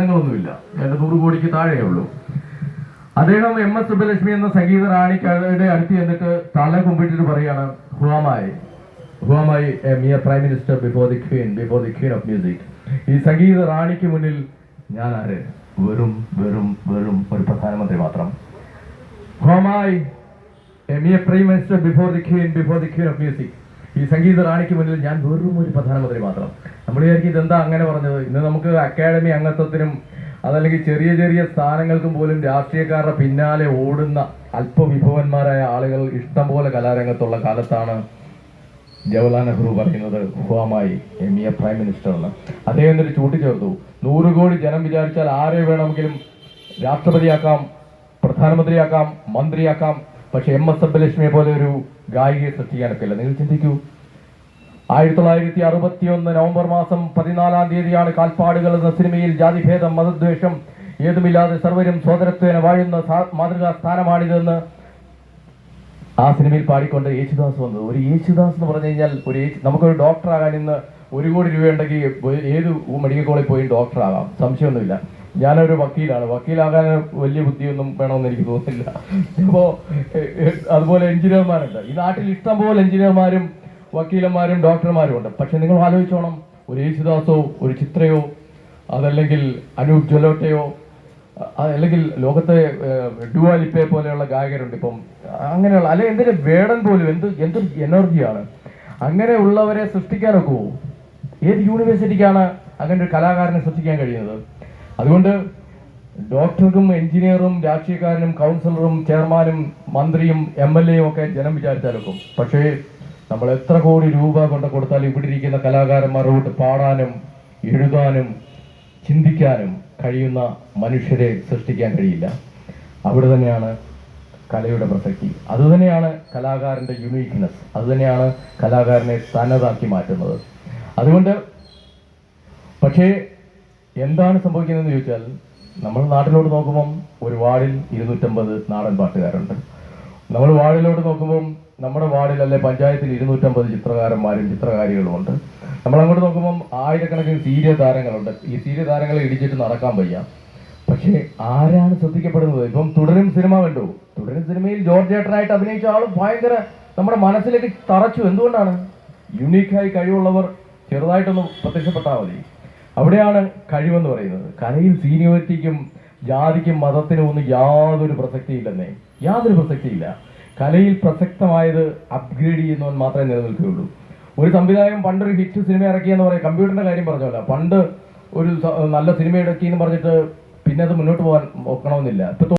ഒന്നുമില്ല രണ്ട് നൂറ് കോടിക്ക് താഴെയേ ഉള്ളൂ. അദ്ദേഹം എം എസ് സുബ്ബലക്ഷ്മി എന്ന സംഗീത റാണിക്കാരുടെ അടുത്ത് ചെന്നിട്ട് തല കുമ്പിട്ടിട്ട് പറയാണ് who am I who am I mere prime minister before the queen before the queen of music. ഈ സംഗീത റാണിക്ക് മുന്നിൽ ഞാൻ ആര് വെറും വെറും വെറും ഒരു പ്രധാനമന്ത്രി മാത്രം. Who am I mere prime minister before the queen before the queen of music. ഈ സംഗീത റാണിക്ക് മുന്നിൽ ഞാൻ വെറും ഒരു പ്രധാനമന്ത്രി മാത്രം. നമ്മൾ വിചാരിക്കും ഇതെന്താ അങ്ങനെ പറഞ്ഞത്? ഇന്ന് നമുക്ക് അക്കാഡമി അംഗത്വത്തിനും അതല്ലെങ്കിൽ ചെറിയ ചെറിയ സ്ഥാനങ്ങൾക്കും പോലും രാഷ്ട്രീയക്കാരുടെ പിന്നാലെ ഓടുന്ന അല്പവിഭവന്മാരായ ആളുകൾ ഇഷ്ടംപോലെ കലാരംഗത്തുള്ള കാലത്താണ് ജവഹർലാൽ നെഹ്റു പറയുന്നത് who am I M E A prime minister എന്ന്. അദ്ദേഹം എന്നിട്ട് ചൂട്ടിച്ചേർത്തു നൂറ് കോടി ജനം വിചാരിച്ചാൽ ആരെ വേണമെങ്കിലും രാഷ്ട്രപതിയാക്കാം പ്രധാനമന്ത്രിയാക്കാം മന്ത്രിയാക്കാം പക്ഷെ എം എസ് സബ്ബലക്ഷ്മിയെ പോലെ ഒരു ഗായികയെ സൃഷ്ടിക്കാനൊക്കെ നിങ്ങൾ ചിന്തിക്കൂ. ആയിരത്തി തൊള്ളായിരത്തി അറുപത്തി ഒന്ന് നവംബർ മാസം പതിനാലാം തീയതിയാണ് കാൽപ്പാടുകൾ എന്ന സിനിമയിൽ ജാതിഭേദം മതദ്വേഷം ഏതുമില്ലാതെ സർവരും സ്വതരത്വേന വാഴുന്ന മാതൃകാ സ്ഥാനമാണിതെന്ന് ആ സിനിമയിൽ പാടിക്കൊണ്ട് യേശുദാസ് വന്നത്. ഒരു യേശുദാസ് എന്ന് പറഞ്ഞു കഴിഞ്ഞാൽ ഒരു നമുക്കൊരു ഡോക്ടറാകാൻ ഇന്ന് ഒരു കോടി രൂപയുണ്ടെങ്കിൽ ഏത് മെഡിക്കൽ കോളേജിൽ പോയി ഡോക്ടറാകാം. സംശയമൊന്നുമില്ല. ഞാനൊരു വക്കീലാണ്. വക്കീലാകാൻ വലിയ ബുദ്ധിയൊന്നും വേണമെന്ന് എനിക്ക് തോന്നുന്നില്ല. അപ്പോൾ അതുപോലെ എഞ്ചിനീയർമാരുണ്ട്. ഈ നാട്ടിൽ ഇഷ്ടം പോലെ എഞ്ചിനീയർമാരും വക്കീലന്മാരും ഡോക്ടർമാരും ഉണ്ട്. പക്ഷെ നിങ്ങൾ ആലോചിച്ചോണം. ഒരു യേശുദാസോ ഒരു ചിത്രയോ അതല്ലെങ്കിൽ അനൂപ് ജലോട്ടയോ അല്ലെങ്കിൽ ലോകത്തെ ഡുവാലിപ്പയെ പോലെയുള്ള ഗായകരുണ്ട് ഇപ്പം. അങ്ങനെയുള്ള അല്ലെങ്കിൽ എന്തിന് വേടൻ പോലും എന്ത് എന്ത് എനർജിയാണ്. അങ്ങനെയുള്ളവരെ സൃഷ്ടിക്കാനൊക്കെ പോകും ഏത് യൂണിവേഴ്സിറ്റിക്കാണ് അങ്ങനെ ഒരു കലാകാരനെ സൃഷ്ടിക്കാൻ കഴിയുന്നത്? അതുകൊണ്ട് ഡോക്ടർക്കും എഞ്ചിനീയറും രാഷ്ട്രീയക്കാരനും കൗൺസിലറും ചെയർമാനും മന്ത്രിയും എം എൽ എയും ഒക്കെ ജനം വിചാരിച്ചാലൊക്കും. പക്ഷേ നമ്മൾ എത്ര കോടി രൂപ കൊണ്ട് കൊടുത്താലും ഇവിടെ ഇരിക്കുന്ന കലാകാരന്മാരോട് പാടാനും എഴുതാനും ചിന്തിക്കാനും കഴിയുന്ന മനുഷ്യരെ സൃഷ്ടിക്കാൻ കഴിയില്ല. അവിടെ തന്നെയാണ് കലയുടെ പ്രസക്തി. അതുതന്നെയാണ് കലാകാരന്റെ യുണീക്ക്നെസ് അതുതന്നെയാണ് കലാകാരനെ തനതാക്കി മാറ്റുന്നത്. അതുകൊണ്ട് പക്ഷേ എന്താണ് സംഭവിക്കുന്നതെന്ന് ചോദിച്ചാൽ നമ്മൾ നാട്ടിലോട്ട് നോക്കുമ്പം ഒരു വാർഡിൽ ഇരുന്നൂറ്റമ്പത് നാടൻ പാട്ടുകാരുണ്ട്. നമ്മൾ വാർഡിലോട്ട് നോക്കുമ്പം നമ്മുടെ വാർഡിൽ അല്ലെ പഞ്ചായത്തിൽ ഇരുന്നൂറ്റമ്പത് ചിത്രകാരന്മാരും ചിത്രകാരികളുമുണ്ട് നമ്മൾ അങ്ങോട്ട് നോക്കുമ്പം ആയിരക്കണക്കിന് സീരിയ താരങ്ങളുണ്ട്. ഈ സീരിയ താരങ്ങളെ ഇടിച്ചിട്ട് നടക്കാൻ വയ്യ. പക്ഷേ ആരാണ് ശ്രദ്ധിക്കപ്പെടുന്നത്? ഇപ്പം തുടരും സിനിമ കണ്ടു. തുടരും സിനിമയിൽ ജോർജ് ഏട്ടനായിട്ട് അഭിനയിച്ച ആൾ ഭയങ്കര നമ്മുടെ മനസ്സിലേക്ക് തറച്ചു. എന്തുകൊണ്ടാണ്? യുണീക്കായി കഴിവുള്ളവർ ചെറുതായിട്ടൊന്ന് പ്രത്യക്ഷപ്പെട്ടാൽ മതി. അവിടെയാണ് കഴിവെന്ന് പറയുന്നത്. കലയിൽ സീനിയോറിറ്റിക്കും ജാതിക്കും മതത്തിനും ഒന്നും യാതൊരു പ്രസക്തിയില്ലെന്നേ. യാതൊരു പ്രസക്തിയില്ല. കലയിൽ പ്രസക്തമായത് അപ്ഗ്രേഡ് ചെയ്യുന്നവൻ മാത്രമേ നിലനിൽക്കുകയുള്ളൂ. ഒരു സംവിധായകൻ പണ്ടൊരു ഹിറ്റ് സിനിമ ഇറക്കിയെന്ന് പറയാം. കമ്പ്യൂട്ടറിന്റെ കാര്യം പറഞ്ഞല്ല. പണ്ട് ഒരു നല്ല സിനിമ ഇറക്കിയെന്ന് പറഞ്ഞിട്ട് പിന്നെ അത് മുന്നോട്ട് പോകാൻ നോക്കണമെന്നില്ല ഇപ്പൊ